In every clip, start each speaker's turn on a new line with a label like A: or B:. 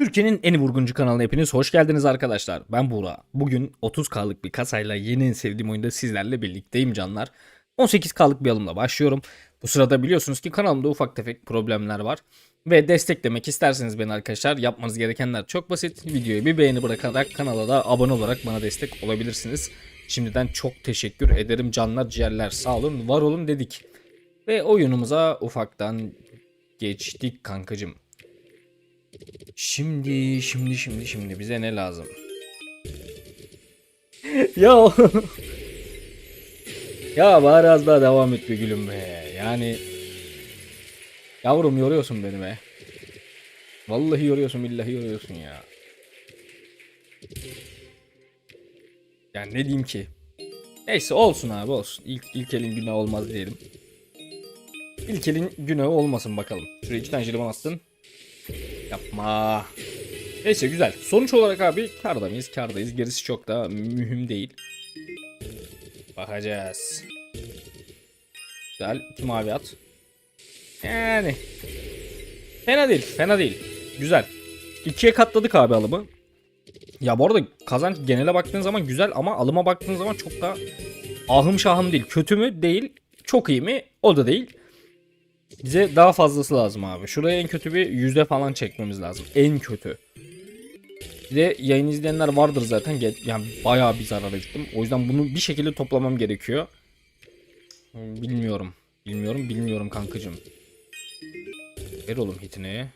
A: Türkiye'nin en vurguncu kanalına hepiniz hoş geldiniz arkadaşlar. Ben Buğra. Bugün 30K'lık bir kasayla yeni en sevdiğim oyunda sizlerle birlikteyim canlar. 18K'lık bir alımla başlıyorum. Bu sırada biliyorsunuz ki kanalımda ufak tefek problemler var. Ve desteklemek isterseniz beni arkadaşlar yapmanız gerekenler çok basit. Videoya bir beğeni bırakarak kanala da abone olarak bana destek olabilirsiniz. Şimdiden çok teşekkür ederim canlar ciğerler sağ olun var olun dedik. Ve oyunumuza ufaktan geçtik kankacım. Şimdi, şimdi, şimdi, şimdi bize ne lazım? ya ya bari az daha devam et be gülüm be. Yani yavrum yoruyorsun beni be. Vallahi yoruyorsun, billahi yoruyorsun ya. Yani ne diyeyim ki? Neyse olsun abi olsun. İlk, ilk elin günah olmaz diyelim. İlk elin günahı olmasın bakalım. Şuraya iki tane jelibon attın. Yapma. Neyse güzel. Sonuç olarak abi karda mıyız? Kardayız. Gerisi çok da mühim değil. Bakacağız. Güzel. İki mavi at. Yani. Fena değil. Fena değil. Güzel. İkiye katladık abi alımı. Ya bu arada kazanç genele baktığın zaman güzel ama alıma baktığın zaman çok da ahım şahım değil. Kötü mü? Değil. Çok iyi mi? O da değil. Bize daha fazlası lazım abi. Şuraya en kötü bir yüzde falan çekmemiz lazım. En kötü. Bir de yayın izleyenler vardır zaten. Yani bayağı bir zarar ettim. O yüzden bunu bir şekilde toplamam gerekiyor. Hmm, Bilmiyorum. Bilmiyorum, bilmiyorum kankacım. Ver oğlum hitini.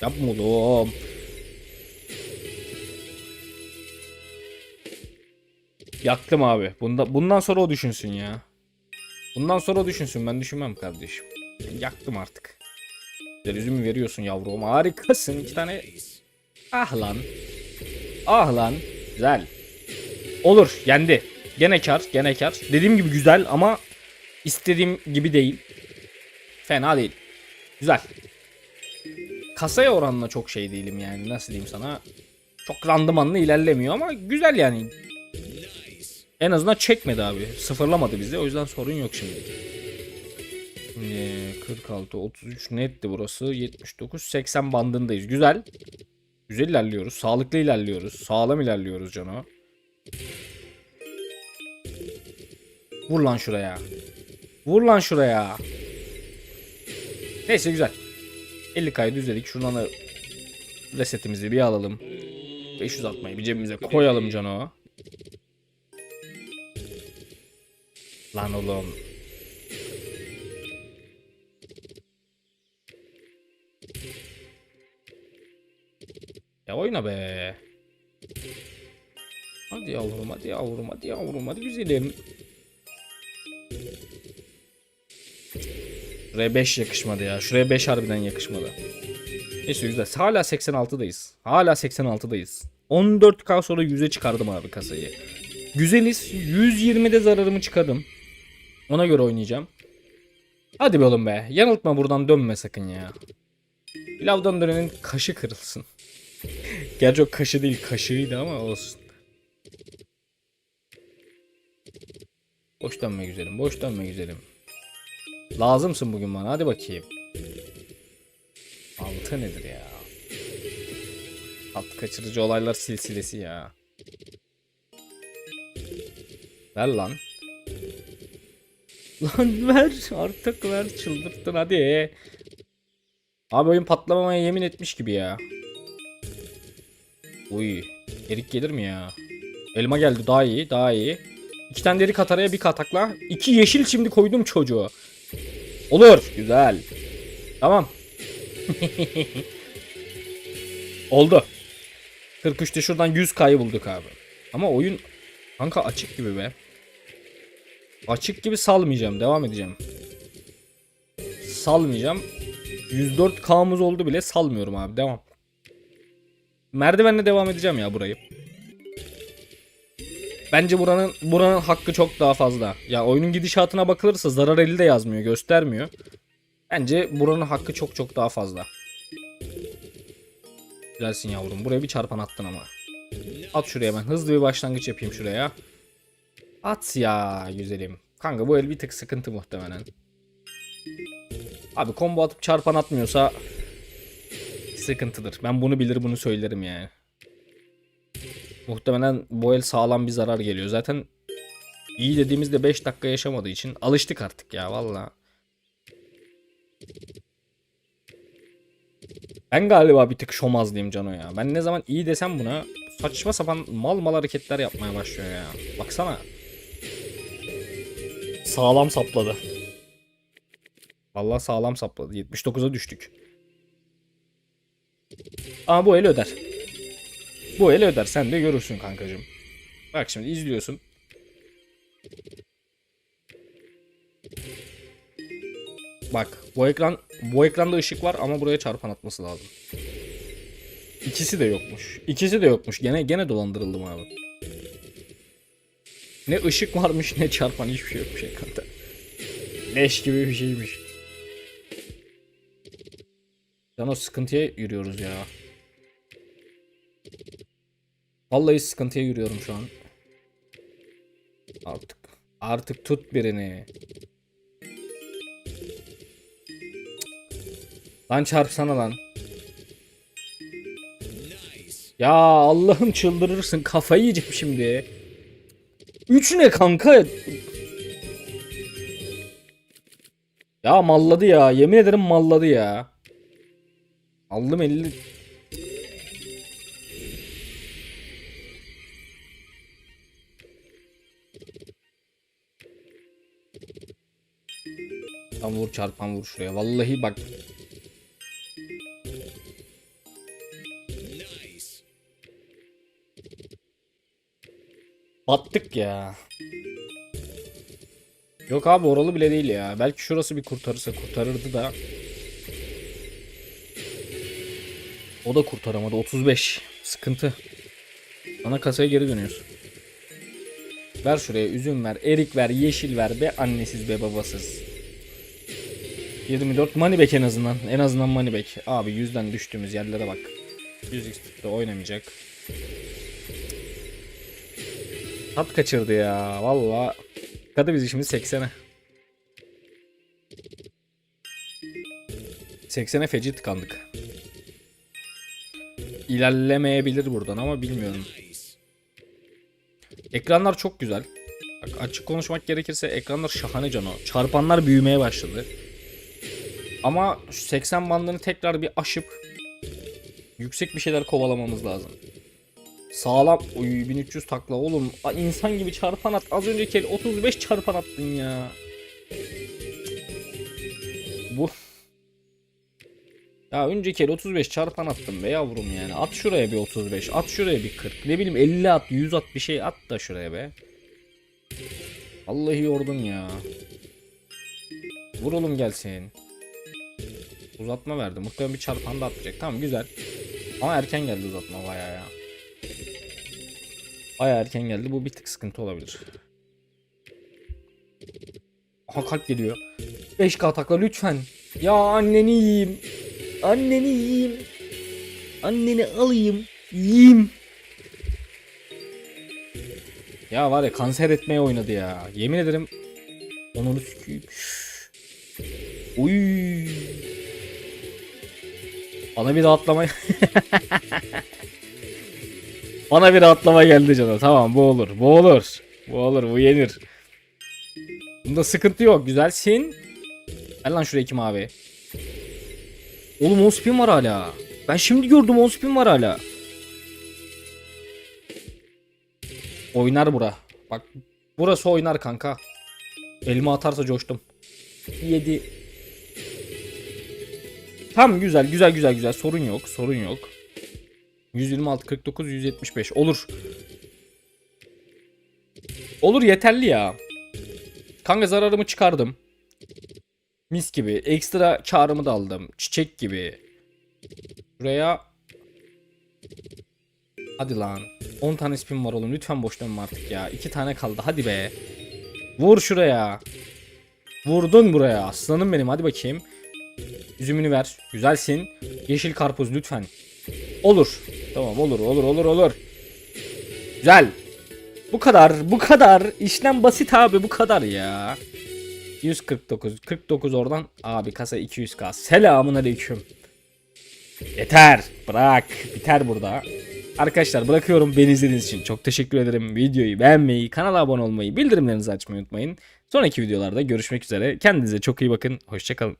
A: Yapma oğlum. Yaktım abi. Bunda, bundan sonra o düşünsün ya. Bundan sonra o düşünsün. Ben düşünmem kardeşim. Yaktım artık. Güzel üzümü veriyorsun yavrum. Harikasın. İki tane. Ah lan. Ah lan. Güzel. Olur. Yendi. Gene kar. Gene kar. Dediğim gibi güzel ama istediğim gibi değil. Fena değil. Güzel. Kasaya oranla çok şey değilim yani. Nasıl diyeyim sana. Çok randımanlı ilerlemiyor ama güzel yani. En azından çekmedi abi. Sıfırlamadı bizi. O yüzden sorun yok şimdi. Şimdi 46, 33 netti burası. 79, 80 bandındayız. Güzel. Güzel ilerliyoruz. Sağlıklı ilerliyoruz. Sağlam ilerliyoruz Cano. Vur lan şuraya. Vur lan şuraya. Neyse güzel. 50 kaydı düzledik. Şuradan da resetimizi bir alalım. 500 atmayı bir cebimize koyalım Cano. Lan oğlum. Ya oyna be. Hadi yavrum hadi yavrum hadi yavrum hadi güzelim. Şuraya 5 yakışmadı ya. Şuraya 5 harbiden yakışmadı. Neyse güzel. Hala 86'dayız. Hala 86'dayız. 14k sonra 100'e çıkardım abi kasayı. Güzeliz. 120'de zararımı çıkardım. Ona göre oynayacağım. Hadi be oğlum be. Yanıltma buradan dönme sakın ya. Pilavdan dönenin kaşı kırılsın. Gerçi o kaşı değil kaşığıydı ama olsun. Boş dönme güzelim. Boş dönme güzelim. Lazımsın bugün bana. Hadi bakayım. Altı nedir ya? At kaçırıcı olaylar silsilesi ya. Ver lan. Lan ver artık ver çıldırttın hadi. Abi oyun patlamamaya yemin etmiş gibi ya. Uy. Erik gelir mi ya? Elma geldi daha iyi daha iyi. İki tane derik at araya bir katakla. İki yeşil şimdi koydum çocuğu. Olur. Güzel. Tamam. Oldu. 43'te şuradan 100 kayı bulduk abi. Ama oyun kanka açık gibi be. Açık gibi salmayacağım. Devam edeceğim. Salmayacağım. 104K'mız oldu bile salmıyorum abi. Devam. Merdivenle devam edeceğim ya burayı. Bence buranın buranın hakkı çok daha fazla. Ya oyunun gidişatına bakılırsa zarar eli de yazmıyor, göstermiyor. Bence buranın hakkı çok çok daha fazla. Güzelsin yavrum. Buraya bir çarpan attın ama. At şuraya ben. Hızlı bir başlangıç yapayım şuraya. At ya güzelim. Kanka bu el bir tık sıkıntı muhtemelen. Abi combo atıp çarpan atmıyorsa sıkıntıdır. Ben bunu bilir bunu söylerim yani. Muhtemelen bu el sağlam bir zarar geliyor. Zaten iyi dediğimizde 5 dakika yaşamadığı için alıştık artık ya valla. Ben galiba bir tık şomazlıyım Cano ya. Ben ne zaman iyi desem buna saçma sapan mal mal hareketler yapmaya başlıyor ya. Baksana. Sağlam sapladı. Vallahi sağlam sapladı. 79'a düştük. Ama bu el öder. Bu el öder. Sen de görürsün kankacığım. Bak şimdi izliyorsun. Bak bu ekran bu ekranda ışık var ama buraya çarpan atması lazım. İkisi de yokmuş. İkisi de yokmuş. Gene gene dolandırıldım abi. Ne ışık varmış ne çarpan hiçbir şey yokmuş ekranda. Leş gibi bir şeymiş. O sıkıntıya yürüyoruz ya. Vallahi sıkıntıya yürüyorum şu an. Artık artık tut birini. Lan çarpsana lan. Ya Allah'ım çıldırırsın. Kafayı yiyeceğim şimdi. Üç ne kanka? Ya malladı ya. Yemin ederim malladı ya. Aldım 50. Tam vur çarpan vur şuraya. Vallahi bak. Battık ya. Yok abi oralı bile değil ya. Belki şurası bir kurtarırsa kurtarırdı da. O da kurtaramadı. 35. Sıkıntı. Ana kasaya geri dönüyoruz. Ver şuraya üzüm ver, erik ver, yeşil ver be annesiz be babasız. 24 moneyback en azından. En azından moneyback. Abi yüzden düştüğümüz yerlere bak. 100 de oynamayacak. Tat kaçırdı ya. Valla. Kadı bizi şimdi 80'e. 80'e feci tıkandık. İlerlemeyebilir buradan ama bilmiyorum. Ekranlar çok güzel. Bak açık konuşmak gerekirse ekranlar şahane cano. Çarpanlar büyümeye başladı. Ama şu 80 bandını tekrar bir aşıp yüksek bir şeyler kovalamamız lazım. Sağlam. Oy 1300 takla oğlum. A, insan gibi çarpan at. Az önceki el 35 çarpan attın ya. Ya önceki el 35 çarpan attım be yavrum yani. At şuraya bir 35. At şuraya bir 40. Ne bileyim 50 at 100 at bir şey at da şuraya be. Vallahi yordun ya. Vur oğlum gelsin. Uzatma verdi. Muhtemelen bir çarpan da atacak. Tamam güzel. Ama erken geldi uzatma bayağı ya. Bayağı erken geldi. Bu bir tık sıkıntı olabilir. Aha kalp geliyor. 5K takla lütfen. Ya anneni yiyeyim. Anneni yiyeyim. Anneni alayım. Yiyeyim. Ya var ya kanser etmeye oynadı ya. Yemin ederim. Onu sikeyim. Uy. Bana bir rahatlama. Bana bir rahatlama geldi canım. Tamam bu olur. Bu olur. Bu olur. Bu yenir. Bunda sıkıntı yok. Güzelsin. Ver lan şuraya kim abi. Oğlum 10 spin var hala. Ben şimdi gördüm 10 spin var hala. Oynar bura. Bak burası oynar kanka. Elma atarsa coştum. 7 Tam güzel güzel güzel güzel sorun yok sorun yok. 126 49 175 olur. Olur yeterli ya. Kanka zararımı çıkardım. Mis gibi. Ekstra karımı da aldım. Çiçek gibi. Buraya Hadi lan. 10 tane spin var oğlum. Lütfen boş dönme artık ya. 2 tane kaldı. Hadi be. Vur şuraya. Vurdun buraya. Aslanım benim. Hadi bakayım. Üzümünü ver. Güzelsin. Yeşil karpuz lütfen. Olur. Tamam olur olur olur olur. Güzel. Bu kadar. Bu kadar. İşlem basit abi bu kadar ya. 149. 49 oradan. Abi kasa 200k. Selamun aleyküm. Yeter. Bırak. Biter burada. Arkadaşlar bırakıyorum beni izlediğiniz için. Çok teşekkür ederim. Videoyu beğenmeyi, kanala abone olmayı, bildirimlerinizi açmayı unutmayın. Sonraki videolarda görüşmek üzere. Kendinize çok iyi bakın. Hoşçakalın.